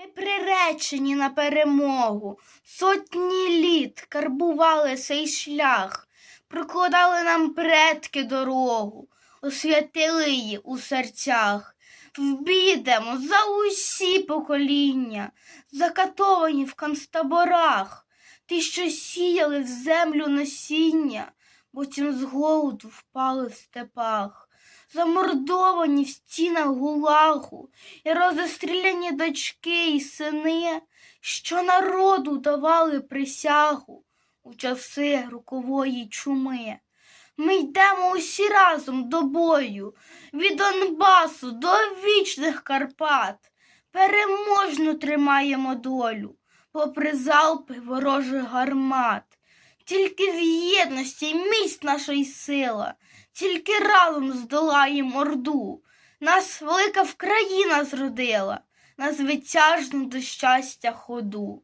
Ми приречені на перемогу, сотні літ карбували цей шлях, прокладали нам предки дорогу, освятили її у серцях. Вбідемо за усі покоління, закатовані в концтаборах, ті, що сіяли в землю насіння, потім з голоду впали в степах, замордовані в стінах гулагу, і розстріляні дочки і сини, що народу давали присягу у часи рукової чуми. Ми йдемо усі разом до бою, від Донбасу до вічних Карпат. Переможно тримаємо долю, попри залпи ворожих гармат. Тільки в єдності міць наша й сила, тільки разом здолає орду. Нас велика Вкраїна зродила, нас витяжну до щастя ходу.